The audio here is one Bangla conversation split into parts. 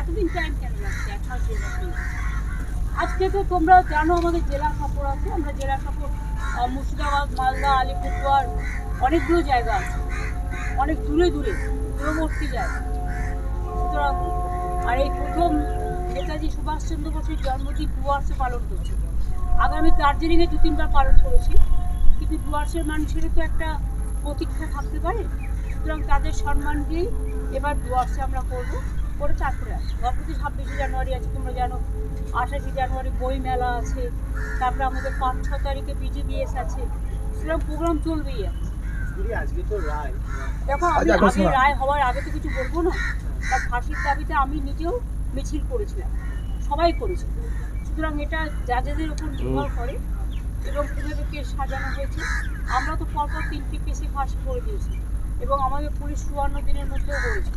এতদিন টাইম কেন লাগছে আজকে তো তোমরা জানো আমাদের জেলা সফর আছে। আমরা জেলা সফর মুর্শিদাবাদ, মালদা, আলিপুরদুয়ার, অনেকগুলো জায়গা আছে। অনেক দূরে দূরে, দূরবর্তী জায়গা। সুতরাং, আর এই প্রথম নেতাজি সুভাষচন্দ্র বোসের জন্মদিন ডুয়ার্সে পালন করছি। আগামী দার্জিলিংয়ে দু তিনবার পালন করেছি। কিন্তু ডুয়ার্সের মানুষের তো একটা প্রতীক্ষা থাকতে পারে। সুতরাং তাদের সম্মান দিয়েই এবার ডুয়ার্সে আমরা করব। করে তারপরে আসব তারপরে ছাব্বিশে জানুয়ারি আছে তোমরা জানো আঠাশে জানুয়ারি বই মেলা আছে তারপরে আমাদের পাঁচ ছ তারিখে বিজিবিএস আছে সেরকম প্রোগ্রাম চলবেই আছে দিদি আজকে তো রায়। দেখো আমি আমি রায় হওয়ার আগে তো কিছু বলব না? তার ফাঁসির দাবিতে আমি নিজেও মিছিল করেছিলাম। সবাই করেছিল সুতরাং এটা জাজেদের উপর নির্ভর করে এবং কীভাবে কেস সাজানো হয়েছে। আমরা তো পরপর তিনটি কেসে ফাঁসি করে দিয়েছি এবং আমাদের পুলিশ চুয়ান্ন দিনের মধ্যেও করেছে।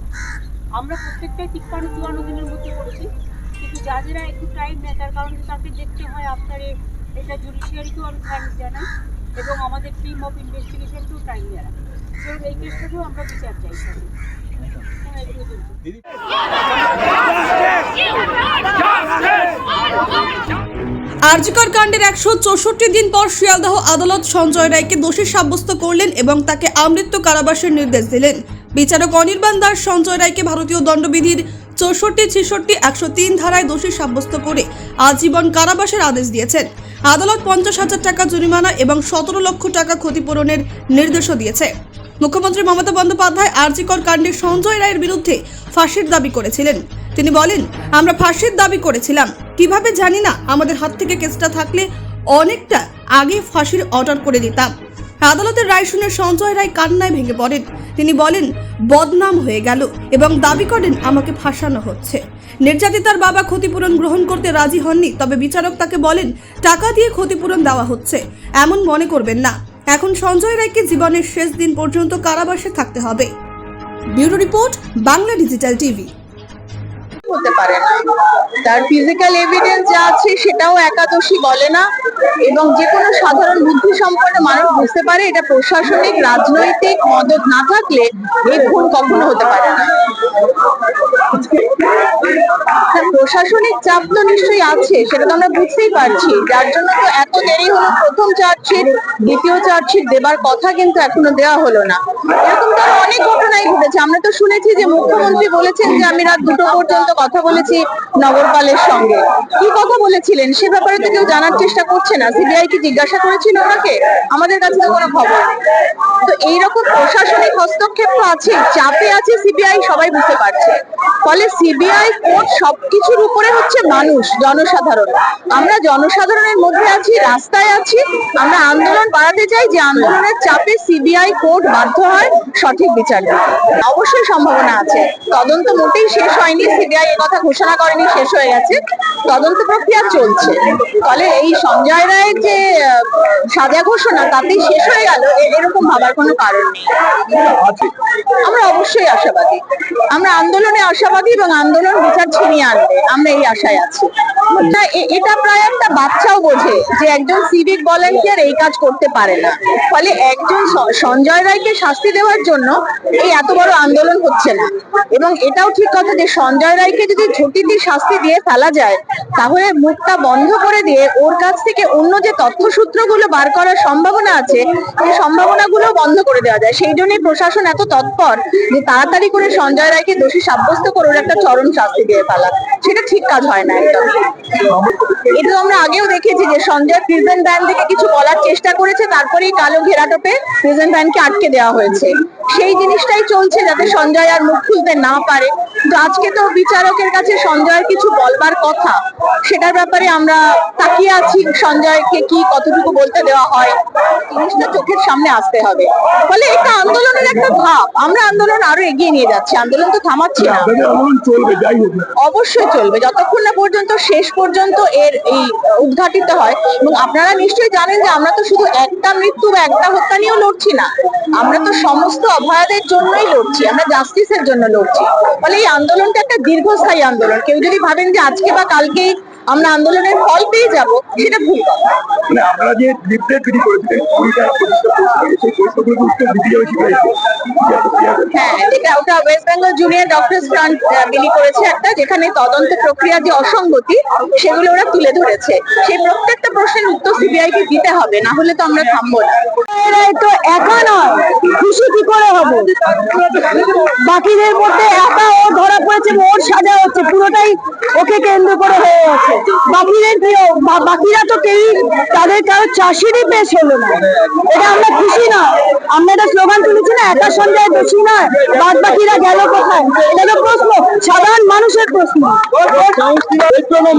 আমরা প্রত্যেকটাই তিপ্পান্ন চুয়ান্ন দিনের মধ্যে করেছি। কিন্তু জাজেরা একটু টাইম নেয় তার কারণে তাকে দেখতে হয় আপনার এটা জুডিশিয়ারিকেও আমি থ্যাঙ্কস জানাই এবং আমাদের টিম অফ ইনভেস্টিগেশনকেও টাইম জানাই এবং এই কেসটাকেও আমরা বিচার চাই। আরজিকর কাণ্ডের একশো চৌষট্টি দিন পর শিয়ালদাহ আদালত সঞ্জয় রায়কে দোষী সাব্যস্ত করলেন এবং তাকে আমৃত্যু কারাবাসের নির্দেশ দিলেন। বিচারক অনির্বাণ দাস, সঞ্জয় রায়কে ভারতীয় দণ্ডবিধির চৌষট্টি, ছেষট্টি, একশো তিন ধারায় দোষী সাব্যস্ত করে আজীবন কারাবাসের আদেশ দিয়েছেন। আদালত পঞ্চাশ হাজার টাকা জরিমানা এবং সতেরো লক্ষ টাকা ক্ষতিপূরণের নির্দেশও দিয়েছে। মুখ্যমন্ত্রী মমতা বন্দ্যোপাধ্যায় আরজিকর কাণ্ডে সঞ্জয় রায়ের বিরুদ্ধে ফাঁসির দাবি করেছিলেন। তিনি বলেন, আমরা ফাঁসির দাবি করেছিলাম। কীভাবে জানি না, আমাদের হাত থেকে কেসটা থাকলে অনেকটা আগে ফাঁসির অর্ডার করে দিতাম। আদালতের রায় শুনে সঞ্জয় রায় কান্নায় ভেঙে পড়েন। তিনি বলেন, বদনাম হয়ে গেল এবং দাবি করেন আমাকে ফাঁসানো হচ্ছে। নির্যাতিতার বাবা ক্ষতিপূরণ গ্রহণ করতে রাজি হননি, তবে বিচারক তাকে বলেন, টাকা দিয়ে ক্ষতিপূরণ দেওয়া হচ্ছে, এমন মনে করবেন না। এখন সঞ্জয় রায়কে জীবনের শেষ দিন পর্যন্ত কারাবাসে থাকতে হবে। Bureau report, Bangla digital TV. হতে পারে না। তার ফিজিক্যাল এভিডেন্স যা আছে সেটাও একাদশী বলে না এবং যে কোনো সাধারণ বুদ্ধি সম্পন্ন মানুষ বুঝতে পারে এটা প্রশাসনিক, রাজনৈতিক মদত না থাকলে এই খুন কখনো হতে পারে না। প্রশাসনিক চাপ তো নিশ্চয়ই আছে, সেটা তো আমরা বুঝতেই পারছি। যার জন্য তো এত দেরি হলো প্রথম চার্জশিট, দ্বিতীয় চার্জশিট দেবার কথা কিন্তু এখনও দেওয়া হলো না। এরকম তো অনেক ঘটনাই ঘটেছে। আমরা তো শুনেছি যে মুখ্যমন্ত্রী বলেছেন যে আমি রাত দুটো পর্যন্ত কথা বলেছি নগরপালের সঙ্গে। কি কথা বলেছিলেন? সে ব্যাপারে তো কেউ জানার চেষ্টা করছে না। সিবিআই কি জিজ্ঞাসা করেছিল ওনাকে? আমাদের কাছে তো কোনো খবর তো এইরকম প্রশাসনিক হস্তক্ষেপ তো আছে চাপে আছে সিবিআই, সবাই বুঝতে পারছে। ফলে সিবিআই কোর্ট সবকিছুর উপরে হচ্ছে মানুষ জনসাধারণ। আমরা জনসাধারণের মধ্যে আছি রাস্তায় আছি। আমরা আন্দোলন বাড়াতে চাই যে আন্দোলনের চাপে সিবিআই কোর্ট বাধ্য হয় সঠিক বিচার দিতে। অবশ্যই সম্ভাবনা আছে। তদন্ত মোটেই শেষ হয়নি সিবিআই কথা ঘোষণা করেনি শেষ হয়ে গেছে। তদন্ত প্রক্রিয়া চলছে। ফলে এই সঞ্জয় রায়ের যে সাজা ঘোষণা তাতেই শেষ হয়ে গেল। এরকম ভাবার কোনো কারণ নেই। আমরা অবশ্যই আশাবাদী। আমরা আন্দোলনে আশাবাদী। এবং আন্দোলন বিচার ছিনিয়ে আনবে, আমরা এই আশায় আছি। এটা প্রায় একটা বাচ্চাও বোঝে যে একজন সিভিক ভলেন্টিয়ার এই কাজ করতে পারে না। ফলে একজন সঞ্জয় রায়কে শাস্তি দেওয়ার জন্য এই এত বড় আন্দোলন হচ্ছে না। এবং এটাও ঠিক কথা যে সঞ্জয় রায়কে যদি ঝুঁকিতে শাস্তি দিয়ে ফেলা যায়, তাহলে মুখটা বন্ধ করে দিয়ে ওর কাছ থেকে অন্য যে তথ্য তথ্যসূত্রগুলো বার করার সম্ভাবনা আছে, সেই সম্ভাবনাগুলো বন্ধ করে দেওয়া যায়। সেই জন্যই প্রশাসন এত তৎপর যে তাড়াতাড়ি করে সঞ্জয় রায়কে দোষী সাব্যস্ত করে ওর একটা চরম শাস্তি দিয়ে ফেলা সেটা ঠিক কাজ হয় না একদম। এটা আমরা আগেও দেখেছি যে সঞ্জয় প্রিজেন্ট ভ্যান থেকে কিছু বলার চেষ্টা করেছে, তারপরেই কালো ঘেরাটোপে প্রিজেন্ট ভ্যানকে আটকে দেওয়া হয়েছে। সেই জিনিসটাই চলছে যাতে সঞ্জয় আর মুখ খুলতে না পারে। তো আজকে তো বিচারকের কাছে সঞ্জয়ের কিছু বলবার কথা সেটার ব্যাপারে আমরা তাকিয়ে আছি সঞ্জয়কে কি কতটুকু বলতে দেওয়া হয়। জিনিসটা চোখের সামনে আসতে হবে। ফলে এটা আন্দোলনের একটা ধাপ। আমরা আন্দোলন আরও এগিয়ে নিয়ে যাচ্ছি। আন্দোলন তো থামাচ্ছি না। অবশ্যই চলবে। যতক্ষণ না পর্যন্ত শেষ পর্যন্ত এর এই উদ্ঘাটিত হয় এবং আপনারা নিশ্চয়ই জানেন যে আমরা তো শুধু একটা মৃত্যু বা একটা হত্যা নিয়েও লড়ছি না। আমরা তো সমস্ত অভয়াদের জন্যই লড়ছি, আমরা জাস্টিসের জন্য লড়ছি। ফলে এই আন্দোলনটা একটা দীর্ঘস্থায়ী আন্দোলন। কেউ যদি ভাবেন যে আজকে বা কালকেই আমরা আন্দোলনের ফল পেয়ে যাব সেটা ভুল কথা। মানে আপনারা যে লিফলেট বিলি করেছিলেন কুড়িটা হ্যাঁ যেটা ওটা West Bengal junior doctors front বিলি করেছে একটা যেখানে তদন্ত প্রক্রিয়া যে অসঙ্গতি সেগুলো ওরা তুলে ধরেছে। সেই প্রত্যেকটা প্রশ্নের উত্তর সিবিআই কে দিতে হবে না হলে তো আমরা থামবো না। তো একা নয় খুশি কি করে হবে? বাকিদের মধ্যে একা ও ধরা পড়েছে ওর সাজা হচ্ছে পুরোটাই ওকে কেন্দ্র করে হয়ে আছে বাকিদের বাকিরা তো কেউই তাদের কারও চাষিরই পেশ হলো না। এটা আমরা খুশি না। আমরা একটা স্লোগান তুলেছি না, একা সন্ধ্যায় দোষী নয়, বাদ বাকিরা গেল কোথায়? এটা তো প্রশ্ন, সাধারণ মানুষের প্রশ্ন।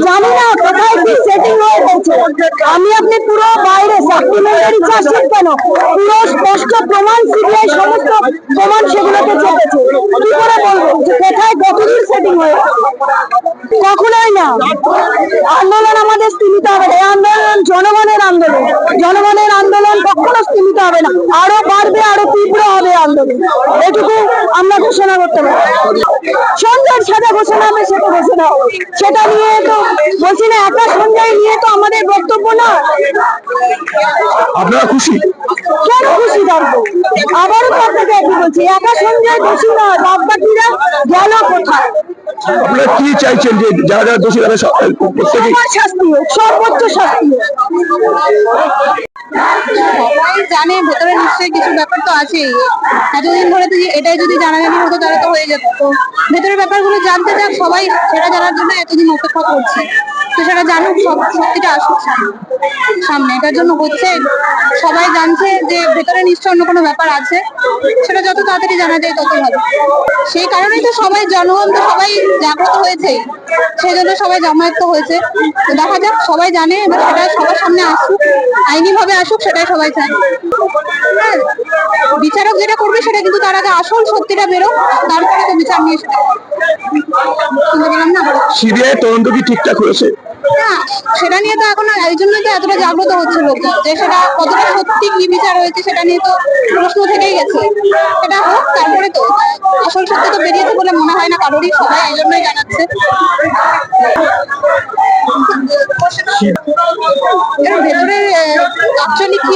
জানি না কোথায় কি সেটিং হয়ে গেছে। আমি আপনি পুরো বাইরে সাপ্লিমেন্টারি চার্জশিট কেন? পুরো স্পষ্ট প্রমাণ সিবিআই সমস্ত প্রমাণ সেগুলোকে চেপেছে কি করে বলব? যে কোথায় কতদূর সেটিং হয়ে কখনোই না। আন্দোলন আমাদের স্থিমিত হবে না। এই আন্দোলন জনগণের আন্দোলন। জনগণের আন্দোলন কখনো স্থিমিত হবে না। আরও বাড়বে, আরও তীব্র হবে আন্দোলন। এটুকু আমরা ঘোষণা করতে পারি। সন্ধ্যার সাথে ঘোষণা হবে সেটা ঘোষণা সেটা নিয়ে তো বলছি না একা সন্ধ্যায় নিয়ে তো আমাদের বক্তব্য না। আপনারা খুশি? কেন খুশি থাকব আবারও তো আপনাকে একই বলছি একা দোষী নয় গেল কোথায়? আপনারা কি চাইছেন যে যারা যারা দোষী তারা সব- শাস্তি হোক সর্বোচ্চ শাস্তি সবাই জানে ভেতরে নিশ্চয়ই কিছু ব্যাপার তো আছেই। এতদিন ধরে তো এটাই যদি জানাজানি হতো তাহলে তো হয়ে যেত। তো ভেতরের ব্যাপারগুলো জানতে যাক সবাই সেটা জানার জন্য এতদিন অপেক্ষা করছে। তো সেটা জানুক সব সত্যিটা আসুক। সামনে। এটার জন্য হচ্ছে সবাই জানছে যে ভেতরে নিশ্চয় অন্য কোনো ব্যাপার আছে। সেটা যত তাড়াতাড়ি জানা যায় তত ভালো সেই কারণেই তো সবাই জনগণ তো সবাই জাগ্রত হয়েছে। সেই জন্য সবাই জামায়াত হয়েছে। দেখা যাক সবাই জানে এবার সেটা সবার সামনে আসুক আইনি ভাবে আসুক সেটাই সবাই চায়। হ্যাঁ, বিচারক যেটা করবে সেটা কিন্তু তার আগে আসল সত্যিটা বেরো তারপরে তো বিচার নিয়ে সেটা সিবিআই তদন্ত কি ঠিকঠাক হয়েছে সেটা নিয়ে তো এখন এই জন্যই তো এতটা জাগ্রত হচ্ছে লোকজন যে সেটা কতটা সত্যি কি বিচার হয়েছে সেটা নিয়ে তো প্রশ্ন থেকেই গেছে। সেটা হোক, তারপরে তো আসল সত্য তো বেরিয়েছে বলে মনে হয় না কারোরই, সবাই এই জন্যই জানাচ্ছে। ভেতরে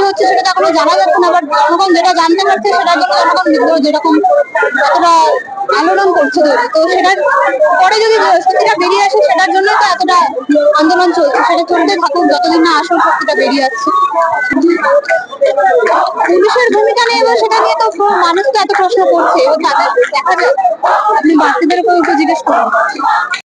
হচ্ছে সেটা তো জানা যাচ্ছে না বাট জনগণ যেটা জানতে পারছে সেটা জনগণ যেরকম এতটা আলোড়ন করছে তৈরি তো সেটার পরে যদি সত্যিটা বেরিয়ে আসে, সেটার জন্য তো এতটা আন্দোলন চলছে। সেটা চলতে থাকুক, যতদিন না আসল সত্যিটা বেরিয়ে আসছে। পুলিশের ভূমিকা নিয়ে এবার সেটা নিয়ে তো মানুষ তো এত প্রশ্ন করছে। এবার তাদের দেখা যায় আপনি বাকিদের উপর জিজ্ঞেস করুন।